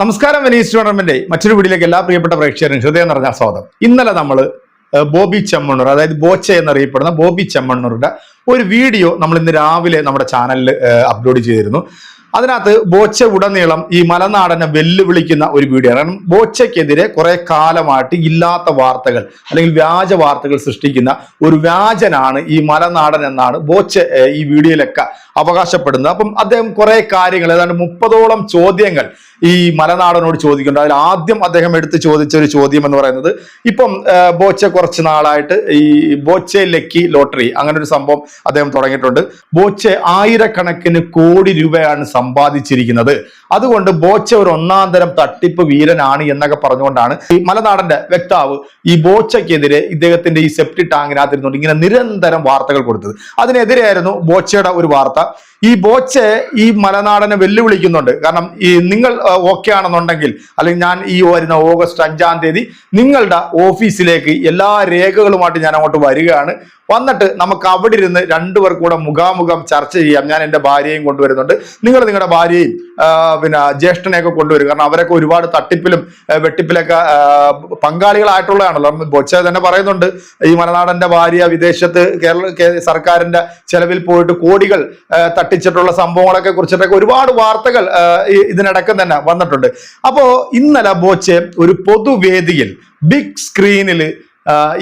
നമസ്കാരം Venice tournament മറ്റൊരു വീഡിയോയിലേക്ക് എല്ലാ പ്രിയപ്പെട്ട പ്രേക്ഷകരും ഹൃദയം നിറഞ്ഞ സ്വാഗതം. ഇന്നലെ നമ്മൾ ബോബി ചെമ്മണ്ണൂർ അതായത് ബോച്ച എന്നറിയപ്പെടുന്ന ബോബി ചെമ്മണ്ണൂരുടെ ഒരു വീഡിയോ നമ്മൾ ഇന്ന് രാവിലെ നമ്മുടെ ചാനലിൽ അപ്ലോഡ് ചെയ്തിരുന്നു. അതിനകത്ത് ബോച്ച ഉടനീളം ഈ മലനാടനെ വെല്ലുവിളിക്കുന്ന ഒരു വീഡിയോ കാരണം ബോച്ചയ്ക്കെതിരെ കുറെ കാലമായിട്ട് ഇല്ലാത്ത വാർത്തകൾ അല്ലെങ്കിൽ വ്യാജ വാർത്തകൾ സൃഷ്ടിക്കുന്ന ഒരു വ്യാജനാണ് ഈ മലനാടൻ എന്നാണ് ബോച്ച ഈ വീഡിയോയിലൊക്കെ അവകാശപ്പെടുന്നത്. അപ്പം അദ്ദേഹം കുറെ കാര്യങ്ങൾ ഏതാണ്ട് മുപ്പതോളം ചോദ്യങ്ങൾ ഈ മലനാടനോട് ചോദിക്കുന്നുണ്ട്. അതിൽ ആദ്യം അദ്ദേഹം എടുത്ത് ചോദിച്ച ഒരു ചോദ്യം എന്ന് പറയുന്നത് ഇപ്പം ബോച്ച കുറച്ച് നാളായിട്ട് ഈ ബോച്ചെ ലക്കി ലോട്ടറി അങ്ങനെ ഒരു സംഭവം അദ്ദേഹം തുടങ്ങിയിട്ടുണ്ട്. ബോച്ചെ ആയിരക്കണക്കിന് കോടി രൂപയാണ് സമ്പാദിച്ചിരിക്കുന്നത്. അതുകൊണ്ട് ബോച്ച ഒരു ഒന്നാം തരം തട്ടിപ്പ് വീരനാണ് എന്നൊക്കെ പറഞ്ഞുകൊണ്ടാണ് ഈ മലനാടന്റെ വ്യക്താവ് ഈ ബോച്ചയ്ക്കെതിരെ ഇദ്ദേഹത്തിന്റെ ഈ സെപ്റ്റി ടാങ്കിനകത്ത് ഇരുന്നുകൊണ്ട് ഇങ്ങനെ നിരന്തരം വാർത്തകൾ കൊടുത്തത്. അതിനെതിരെയായിരുന്നു ബോച്ചയുടെ ഒരു വാർത്ത. ഈ ബോച്ച ഈ മലനാടനെ വെല്ലുവിളിക്കുന്നുണ്ട്. കാരണം ഈ നിങ്ങൾ ഓക്കെ ആണെന്നുണ്ടെങ്കിൽ അല്ലെങ്കിൽ ഞാൻ ഈ വരുന്ന ഓഗസ്റ്റ് അഞ്ചാം തീയതി നിങ്ങളുടെ ഓഫീസിലേക്ക് എല്ലാ രേഖകളുമായിട്ട് ഞാൻ അങ്ങോട്ട് വരികയാണ്. വന്നിട്ട് നമുക്ക് അവിടെ ഇരുന്ന് രണ്ടുപേർ കൂടെ മുഖാമുഖം ചർച്ച ചെയ്യാം. ഞാൻ എന്റെ ഭാര്യയും കൊണ്ടുവരുന്നുണ്ട്. നിങ്ങൾ നിങ്ങളുടെ ഭാര്യയും പിന്നെ ജ്യേഷ്ഠനെയൊക്കെ കൊണ്ടുവരും. കാരണം അവരൊക്കെ ഒരുപാട് തട്ടിപ്പിലും വെട്ടിപ്പിലൊക്കെ പങ്കാളികളായിട്ടുള്ളതാണല്ലോ. ബൊച്ച തന്നെ പറയുന്നുണ്ട്. ഈ മലനാടന്റെ ഭാര്യ വിദേശത്ത് കേരള സർക്കാരിന്റെ ചെലവിൽ പോയിട്ട് കോടികൾ തട്ടിച്ചിട്ടുള്ള സംഭവങ്ങളൊക്കെ കുറിച്ചിട്ടൊക്കെ ഒരുപാട് വാർത്തകൾ ഇതിനടക്കം തന്നെ വന്നിട്ടുണ്ട്. അപ്പോൾ ഇന്നലെ ബോച്ചെ ഒരു പൊതുവേദിയിൽ ബിഗ് സ്ക്രീനിൽ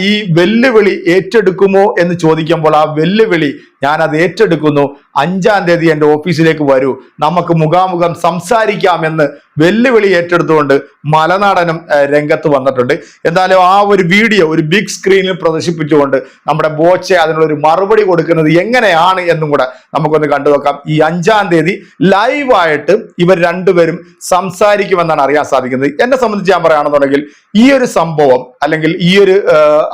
ഈ വെല്ലുവിളി ഏറ്റെടുക്കുമോ എന്ന് ചോദിക്കുമ്പോൾ ആ വെല്ലുവിളി ഞാൻ അത് ഏറ്റെടുക്കുന്നു. അഞ്ചാം തീയതി എന്റെ ഓഫീസിലേക്ക് വരൂ. നമുക്ക് മുഖാമുഖം സംസാരിക്കാമെന്ന് വെല്ലുവിളി ഏറ്റെടുത്തുകൊണ്ട് മലനാടനും രംഗത്ത് വന്നിട്ടുണ്ട്. എന്തായാലും ആ ഒരു വീഡിയോ ഒരു ബിഗ് സ്ക്രീനിൽ പ്രദർശിപ്പിച്ചുകൊണ്ട് നമ്മുടെ ബോച്ചെ അതിനുള്ളൊരു മറുപടി കൊടുക്കുന്നത് എങ്ങനെയാണ് എന്നും കൂടെ നമുക്കൊന്ന് കണ്ടു നോക്കാം. ഈ അഞ്ചാം തീയതി ലൈവായിട്ട് ഇവർ രണ്ടുപേരും സംസാരിക്കുമെന്നാണ് അറിയാൻ സാധിക്കുന്നത്. എന്നെ സംബന്ധിച്ച് ഞാൻ പറയുകയാണെന്നുണ്ടെങ്കിൽ ഈ ഒരു സംഭവം അല്ലെങ്കിൽ ഈ ഒരു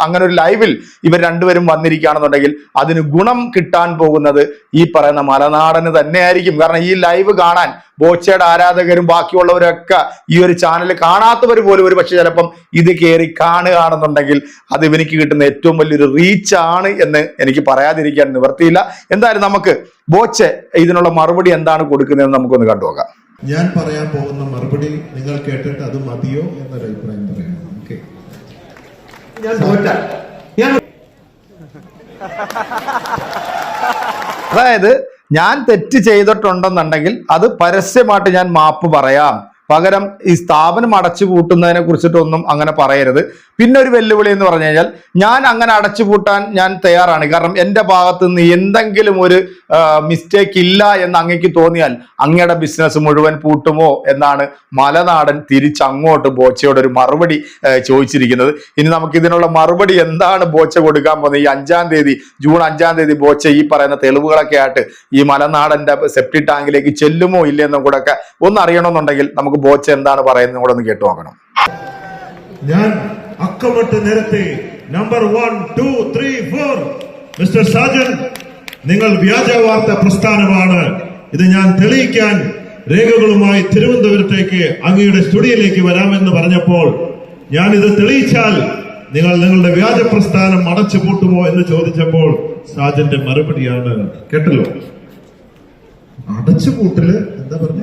അങ്ങനെ ഒരു ലൈവിൽ ഇവർ രണ്ടുപേരും വന്നിരിക്കുകയാണെന്നുണ്ടെങ്കിൽ അതിന് ഗുണം കിട്ടാൻ പോകുന്നത് ഈ പറയുന്ന മലനാടന് തന്നെയായിരിക്കും. കാരണം ഈ ലൈവ് കാണാൻ ബോച്ചയുടെ ആരാധകരും ബാക്കിയുള്ളവരൊക്കെ ഈ ഒരു ചാനൽ കാണാത്തവർ പോലും ഒരു പക്ഷെ ചിലപ്പം ഇത് കയറി കാണുകയാണെന്നുണ്ടെങ്കിൽ അത് ഇവനിക്ക് കിട്ടുന്ന ഏറ്റവും വലിയൊരു റീച്ച് ആണ് എന്ന് എനിക്ക് പറയാതിരിക്കാൻ നിവർത്തിയില്ല എന്തായാലും നമുക്ക് ബോച്ചെ ഇതിനുള്ള മറുപടി എന്താണ് കൊടുക്കുന്നതെന്ന് നമുക്കൊന്ന് കണ്ടുനോക്കാം ഞാൻ പറയാൻ പോകുന്ന മറുപടി നിങ്ങൾ കേട്ടിട്ട് അത് മതിയോ എന്നൊരു അഭിപ്രായം പറയാം ഓക്കെ ഞാൻ തോറ്റ. ഞാൻ അതായത് ഞാൻ തെറ്റ് ചെയ്തിട്ടുണ്ടെന്നുണ്ടെങ്കിൽ അത് പരസ്യമായിട്ട് ഞാൻ മാപ്പ് പറയാം. പകരം ഈ സ്ഥാപനം അടച്ചു പൂട്ടുന്നതിനെ കുറിച്ചിട്ടൊന്നും അങ്ങനെ പറയരുത്. പിന്നെ ഒരു വെല്ലുവിളി എന്ന് പറഞ്ഞു കഴിഞ്ഞാൽ ഞാൻ അങ്ങനെ അടച്ചു പൂട്ടാൻ ഞാൻ തയ്യാറാണ്. കാരണം എന്റെ ഭാഗത്ത് നിന്ന് എന്തെങ്കിലും ഒരു മിസ്റ്റേക്ക് ഇല്ല എന്ന് അങ്ങേക്ക് തോന്നിയാൽ അങ്ങയുടെ ബിസിനസ് മുഴുവൻ പൂട്ടുമോ എന്നാണ് മലനാടൻ തിരിച്ചങ്ങോട്ട് ബോച്ചയോട് ഒരു മറുപടി ചോദിച്ചിരിക്കുന്നത്. ഇനി നമുക്ക് ഇതിനുള്ള മറുപടി എന്താണ് ബോച്ച കൊടുക്കാൻ പോകുന്നത്? ഈ അഞ്ചാം തീയതി ജൂൺ അഞ്ചാം തീയതി ബോച്ച ഈ പറയുന്ന തെളിവുകളൊക്കെ ആയിട്ട് ഈ മലനാടന്റെ സെപ്റ്റി ടാങ്കിലേക്ക് ചെല്ലുമോ ഇല്ലെന്നും കൂടെ ഒക്കെ ഒന്ന് അറിയണമെന്നുണ്ടെങ്കിൽ നമുക്ക് ബോച്ച എന്താണ് പറയുന്നത് കൂടെ ഒന്ന് കേട്ടു നോക്കണം. ഞാൻ അക്കമിട്ട് നിരത്തി number one two three four. Mister Sajan നിങ്ങൾ വ്യാജ വാർത്ത പ്രസ്ഥാനമാണ്. ഇത് ഞാൻ തെളിയിക്കാൻ രേഖകളുമായി തിരുവനന്തപുരത്തേക്ക് അങ്ങയുടെ സ്റ്റുഡിയോയിലേക്ക് വരാമെന്ന് പറഞ്ഞപ്പോൾ ഞാൻ ഇത് തെളിയിച്ചാൽ നിങ്ങൾ നിങ്ങളുടെ വ്യാജ പ്രസ്ഥാനം അടച്ചു പൂട്ടുമോ എന്ന് ചോദിച്ചപ്പോൾ സാജന്റെ മറുപടിയാണ് കേട്ടല്ലോ. അടച്ചുപൂട്ടൽ എന്താ പറഞ്ഞ?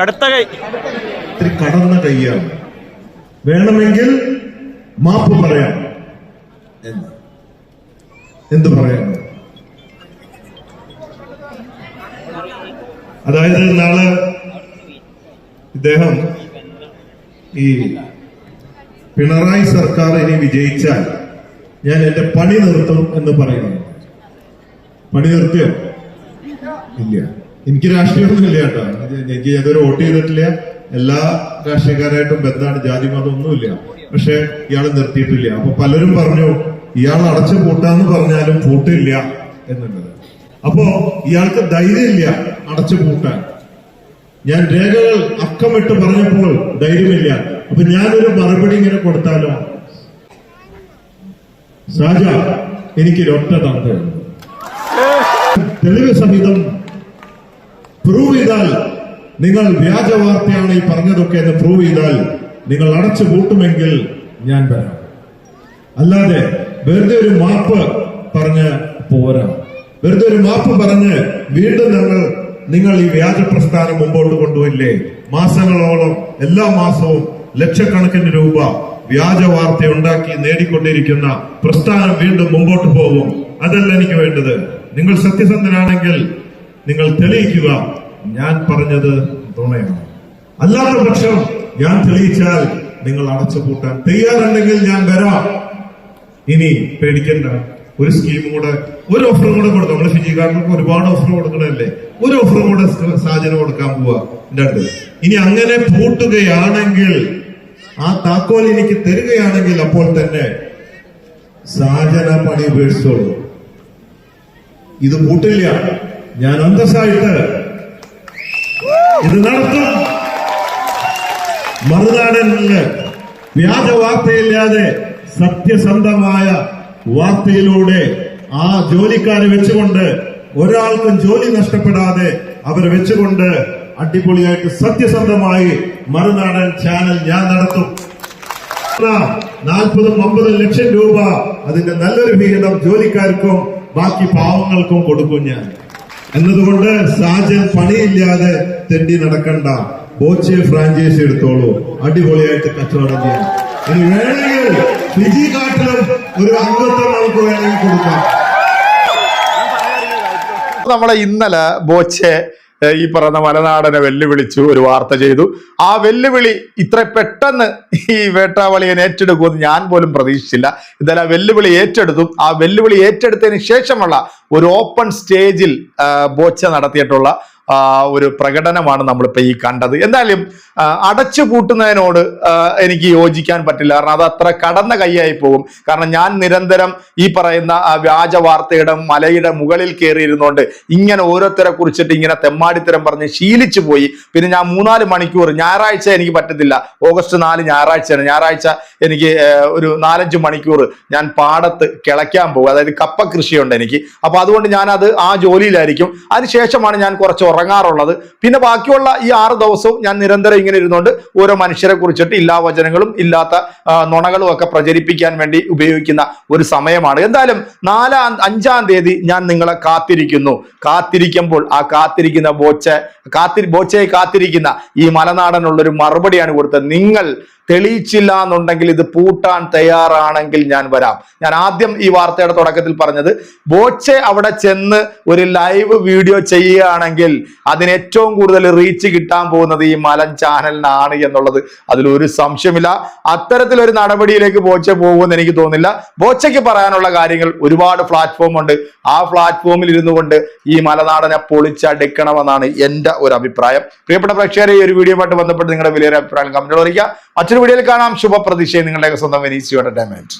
കടുത്ത കൈ. ഇത്തിരി കടന്ന കൈയാണ്. വേണമെങ്കിൽ മാപ്പ് പറയാം. എന്ന്. എന്ത് പറയാം? അതായത് നാളെ ഇദ്ദേഹം ഈ പിണറായി സർക്കാർ ഇനി വിജയിച്ചാൽ ഞാൻ എന്റെ പണി നിർത്തും എന്ന് പറയുന്നു. പണി നിർത്തിയോ? ഇല്ല. എനിക്ക് രാഷ്ട്രീയമൊന്നും ഇല്ല കേട്ടോ എനിക്ക് ഏതൊരു വോട്ട് ചെയ്തിട്ടില്ല. എല്ലാ രാഷ്ട്രീയക്കാരായിട്ടും ബന്ധമാണ്. ജാതി മതം ഒന്നുമില്ല. പക്ഷെ ഇയാൾ നിർത്തിയിട്ടില്ല. അപ്പൊ പലരും പറഞ്ഞു ഇയാൾ അടച്ചു പൂട്ടാന്ന് പറഞ്ഞാലും പൂട്ടില്ല എന്നുള്ളത്. അപ്പോ ഇയാൾക്ക് ധൈര്യമില്ല അടച്ചു പൂട്ടാൻ. ഞാൻ രേഖകൾ അക്കമിട്ട് പറഞ്ഞപ്പോൾ ധൈര്യമില്ല. അപ്പൊ ഞാനൊരു മറുപടി ഇങ്ങനെ കൊടുത്താലോ? ഷാജ എനിക്കൊരൊറ്റ തന്തയുണ്ട് തെളിവ് സഹിതം പ്രൂവ് ചെയ്താൽ നിങ്ങൾ വ്യാജ വാർത്തയാണ് ഈ പറഞ്ഞതൊക്കെ എന്ന് പ്രൂവ് ചെയ്താൽ നിങ്ങൾ അടച്ചു പൂട്ടുമെങ്കിൽ ഞാൻ വരാം. അല്ലാതെ വെറുതെ ഒരു മാപ്പ് പറഞ്ഞ് പോരാ. വെറുതെ ഒരു മാപ്പ് പറഞ്ഞ് വീണ്ടും ഞങ്ങൾ നിങ്ങൾ ഈ വ്യാജ പ്രസ്ഥാനം മുമ്പോട്ട് കൊണ്ടുപോയില്ലേ? മാസങ്ങളോളം എല്ലാ മാസവും ലക്ഷക്കണക്കിന് രൂപ വ്യാജ വാർത്ത ഉണ്ടാക്കി നേടിക്കൊണ്ടിരിക്കുന്ന പ്രസ്ഥാനം വീണ്ടും മുമ്പോട്ട് പോകും. അതല്ല എനിക്ക് വേണ്ടത്. നിങ്ങൾ സത്യസന്ധനാണെങ്കിൽ നിങ്ങൾ തെളിയിക്കുക. ഞാൻ പറഞ്ഞത് നുണയാണ്. അല്ലാത്ത പക്ഷം ഞാൻ തെളിയിച്ചാൽ നിങ്ങൾ അടച്ചുപൂട്ടാൻ തയ്യാറുണ്ടെങ്കിൽ ഞാൻ വരാം. ഇനി പേടിക്കണ്ട. ഒരു സ്കീം കൂടെ ഒരു ഓഫറും കൂടെ കൊടുക്കും നമ്മൾ ഫിജിക്കാർക്ക് ഒരുപാട് ഓഫർ കൊടുക്കണല്ലേ ഒരു ഓഫറും കൂടെ സാധനം കൊടുക്കാൻ പോവാ. ഇനി അങ്ങനെ പൂട്ടുകയാണെങ്കിൽ ആ താക്കോൽ എനിക്ക് തരികയാണെങ്കിൽ അപ്പോൾ തന്നെ സാധന പണി ഉപേക്ഷിച്ചോളൂ. ഇത് പൂട്ടില്ല. ഞാൻ അന്തസ്സായിട്ട് ഇത് നടത്തും. മറുനാടനിൽ വ്യാജ വാർത്തയില്ലാതെ സത്യസന്ധമായ വാർത്തയിലൂടെ ആ ജോലിക്കാരെ വെച്ചുകൊണ്ട് ഒരാൾക്കും ജോലി നഷ്ടപ്പെടാതെ അവരെ വെച്ചുകൊണ്ട് അടിപൊളിയായിട്ട് സത്യസന്ധമായി മറുനാടൻ ചാനൽ ഞാൻ നടത്തും. നാൽപ്പതും അമ്പതും ലക്ഷം രൂപ അതിന്റെ നല്ലൊരു വിഹിതം ജോലിക്കാർക്കും ബാക്കി പാവങ്ങൾക്കും കൊടുക്കും ഞാൻ. എന്നതുകൊണ്ട് സാജൻ പണിയില്ലാതെ തെണ്ടി നടക്കണ്ട. ബോച്ചെ ഫ്രാഞ്ചൈസി എടുത്തോളൂ. അടിപൊളിയായിട്ട് കച്ചവടം ചെയ്യാം ഇനി വേണമെങ്കിൽ ഫിജി കാട്ടിലും ഒരു അംഗത്വം നമുക്ക് വേണമെങ്കിൽ കൊടുക്കാം. നമ്മളെ ഇന്നലെ ബോച്ചെ ഈ പറയുന്ന മലനാടനെ വെല്ലുവിളിച്ചു ഒരു വാർത്ത ചെയ്തു. ആ വെല്ലുവിളി ഇത്ര പെട്ടെന്ന് ഈ വേട്ടാവളിയൻ ഏറ്റെടുക്കുമെന്ന് ഞാൻ പോലും പ്രതീക്ഷിച്ചില്ല. എന്തായാലും ആ വെല്ലുവിളി ഏറ്റെടുത്തു. ആ വെല്ലുവിളി ഏറ്റെടുത്തതിന് ശേഷമുള്ള ഒരു ഓപ്പൺ സ്റ്റേജിൽ ബോച്ച നടത്തിയിട്ടുള്ള ഒരു പ്രകടനമാണ് നമ്മളിപ്പോൾ ഈ കണ്ടത്. എന്തായാലും അടച്ചു പൂട്ടുന്നതിനോട് എനിക്ക് യോജിക്കാൻ പറ്റില്ല. കാരണം അത് അത്ര കടന്ന കൈയായി പോകും. കാരണം ഞാൻ നിരന്തരം ഈ പറയുന്ന വ്യാജ വാർത്തയുടെ മലയുടെ മുകളിൽ കയറിയിരുന്നുകൊണ്ട് ഇങ്ങനെ ഓരോരുത്തരെ കുറിച്ചിട്ട് ഇങ്ങനെ തെമ്മാടിത്തരം പറഞ്ഞ് ശീലിച്ചു പോയി. പിന്നെ ഞാൻ മൂന്നാൽ മണിക്കൂർ ഞായറാഴ്ച എനിക്ക് പറ്റത്തില്ല. ഓഗസ്റ്റ് നാല് ഞായറാഴ്ചയാണ്. ഞായറാഴ്ച എനിക്ക് ഒരു നാലഞ്ച് മണിക്കൂർ ഞാൻ പാടത്ത് കിളയ്ക്കാൻ പോകും. അതായത് കപ്പ കൃഷിയുണ്ട് എനിക്ക്. അപ്പൊ അതുകൊണ്ട് ഞാൻ അത് ആ ജോലിയിലായിരിക്കും. അതിനുശേഷമാണ് ഞാൻ കുറച്ച് ഉറങ്ങാറുള്ളത്. പിന്നെ ബാക്കിയുള്ള ഈ ആറ് ദിവസവും ഞാൻ നിരന്തരം ഇങ്ങനെ ഇരുന്നുകൊണ്ട് ഓരോ മനുഷ്യരെ കുറിച്ചിട്ട് ഇല്ലാ വചനങ്ങളും ഇല്ലാത്ത നുണകളും ഒക്കെ പ്രചരിപ്പിക്കാൻ വേണ്ടി ഉപയോഗിക്കുന്ന ഒരു സമയമാണ്. എന്തായാലും നാലാം അഞ്ചാം തീയതി ഞാൻ നിങ്ങളെ കാത്തിരിക്കുന്നു. കാത്തിരിക്കുമ്പോൾ ആ കാത്തിരിക്കുന്ന ബോച്ച കാത്തി ബോച്ചയെ കാത്തിരിക്കുന്ന ഈ മലനാടനുള്ള ഒരു മറുപടിയാണ് കൊടുത്തത്. നിങ്ങൾ തെളിയിച്ചില്ല എന്നുണ്ടെങ്കിൽ ഇത് പൂട്ടാൻ തയ്യാറാണെങ്കിൽ ഞാൻ വരാം. ഞാൻ ആദ്യം ഈ വാർത്തയുടെ തുടക്കത്തിൽ പറഞ്ഞത് ബോച്ചെ അവിടെ ചെന്ന് ഒരു ലൈവ് വീഡിയോ ചെയ്യുകയാണെങ്കിൽ അതിന് ഏറ്റവും കൂടുതൽ റീച്ച് കിട്ടാൻ പോകുന്നത് ഈ മലൻ ചാനലിനാണ് എന്നുള്ളത് അതിലൊരു സംശയമില്ല. അത്തരത്തിലൊരു നടപടിയിലേക്ക് ബോച്ചെ പോകുമെന്ന് എനിക്ക് തോന്നുന്നില്ല. ബോച്ചയ്ക്ക് പറയാനുള്ള കാര്യങ്ങൾ ഒരുപാട് പ്ലാറ്റ്ഫോം ഉണ്ട്. ആ പ്ലാറ്റ്ഫോമിൽ ഇരുന്നു കൊണ്ട് ഈ മലനാടനെ പൊളിച്ചടുക്കണമെന്നാണ് എന്റെ ഒരു അഭിപ്രായം. പ്രിയപ്പെട്ട പ്രേക്ഷകരെ ഈ ഒരു വീഡിയോയുമായിട്ട് ബന്ധപ്പെട്ട് നിങ്ങളുടെ വലിയൊരു അഭിപ്രായം കമന്റുകൾ അറിയിക്കുക. മറ്റൊരു വീഡിയോയിൽ കാണാം. ശുഭപ്രതീക്ഷയെ നിങ്ങളുടെ സ്വന്തം വെനീസിയോ എന്റർടൈൻമെന്റ്